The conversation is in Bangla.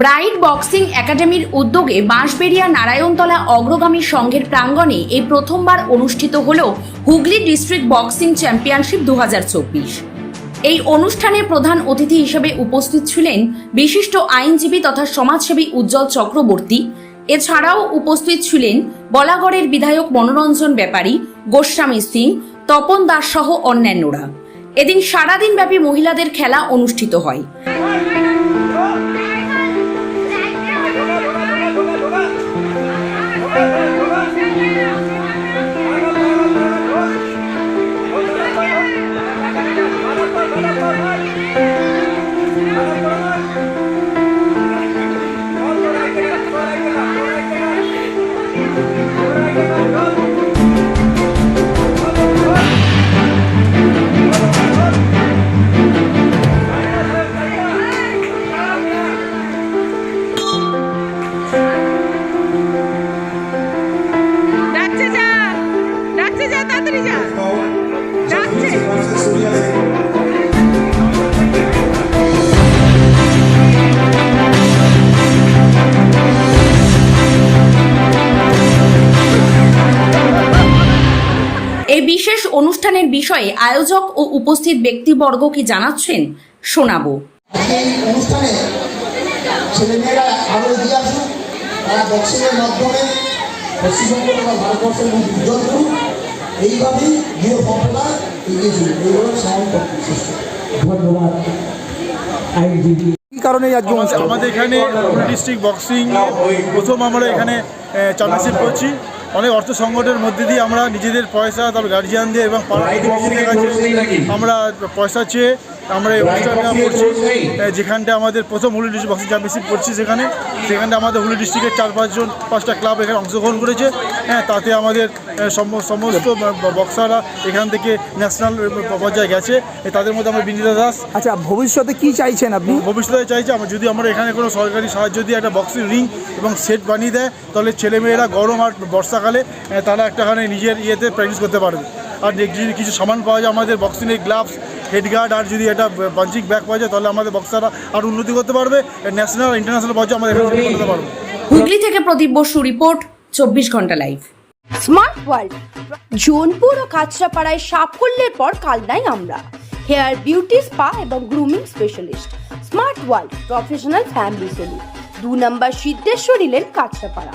ব্রাইট বক্সিং একাডেমির উদ্যোগে বাঁশবেড়িয়া নারায়ণতলা অগ্রগামী সংঘের প্রাঙ্গণে এই প্রথমবার অনুষ্ঠিত হল হুগলি ডিস্ট্রিক্ট বক্সিং চ্যাম্পিয়নশিপ দু হাজার চব্বিশ। এই অনুষ্ঠানে প্রধান অতিথি হিসেবে উপস্থিত ছিলেন বিশিষ্ট আইনজীবী তথা সমাজসেবী উজ্জ্বল চক্রবর্তী। এছাড়াও উপস্থিত ছিলেন বলাগড়ের বিধায়ক মনোরঞ্জন ব্যাপারী, গোস্বামী সিং, তপন দাস সহ অন্যান্যরা। এদিন সারাদিন ব্যাপী মহিলাদের খেলা অনুষ্ঠিত হয়। এই বিশেষ অনুষ্ঠানের বিষয়ে আয়োজক ও উপস্থিত ব্যক্তিবর্গ কি জানাচ্ছেন শোনাবো। এই অনুষ্ঠানে ছেলেমেয়েরা আরও এগিয়ে আসুক তারা বক্সিংয়ের মাধ্যমে পশ্চিমবঙ্গ তথা ভারতবর্ষের মুখ উজ্জ্বল করুক এইভাবেই গৃহ সম্প্রদায় এগিয়ে চলুক। এইভাবে সাহায্য ধন্যবাদ। আইনজীবী। কারণে আজকে আমাদের আমাদের এখানে ডিস্ট্রিক্ট বক্সিং প্রথম আমরা এখানে চ্যাম্পিয়নশিপ করছি। অনেক অর্থ সংকটের মধ্যে দিয়ে আমরা নিজেদের পয়সা তারপর গার্জিয়ান দিয়ে এবং কাছে আমরা পয়সা চেয়ে আমরা এই অনুষ্ঠানটা করছি। যেখানটা আমাদের প্রথম হুলি ডিস্ট্রিক্ট বক্সিং চ্যাম্পিয়নশিপ করছি সেখানে। সেখানটা আমাদের হুলি ডিস্ট্রিক্টের চার পাঁচজন পাঁচটা ক্লাব এখানে অংশগ্রহণ করেছে। হ্যাঁ তাতে আমাদের সম- সমস্ত বক্সাররা এখান থেকে ন্যাশনাল পর্যায়ে গেছে। তাদের মধ্যে আমরা বিনীতা দাস। আচ্ছা ভবিষ্যতে কি চাইছেন আপনি? ভবিষ্যতে চাইছি আমরা যদি আমরা এখানে কোনো সরকারি সাহায্য দিয়ে একটা বক্সিং রিং এবং সেট বানিয়ে দেয় তাহলে ছেলেমেয়েরা গরম আর বর্ষাকালে আহ, তারা একটাখানে নিজের ইয়েতে প্র্যাকটিস করতে পারবে। আর যদি কিছু সামান পাওয়া যায় আমাদের বক্সিংয়ের গ্লাভস হেডগার্ড আর যদি একটা পাঞ্চিং ব্যাগ পাওয়া যায় তাহলে আমাদের বক্সাররা আর উন্নতি করতে পারবে ন্যাশনাল ইন্টারন্যাশনাল পর্যায়ে আমাদের এখানে করতে পারবে। হুগলি থেকে প্রদীপ বসু রিপোর্ট চব্বিশ ঘণ্টা লাইভ স্মার্ট ওয়ার্ল্ড জোনপুর ও কাঁচরাপাড়ায় সাফল্যের পর কালনাই আমরা। হেয়ার বিউটি স্পা এবং grooming specialist smart world professional family salon দু নম্বর সিদ্ধেশ্বরী লেন কাঁচরাপাড়া।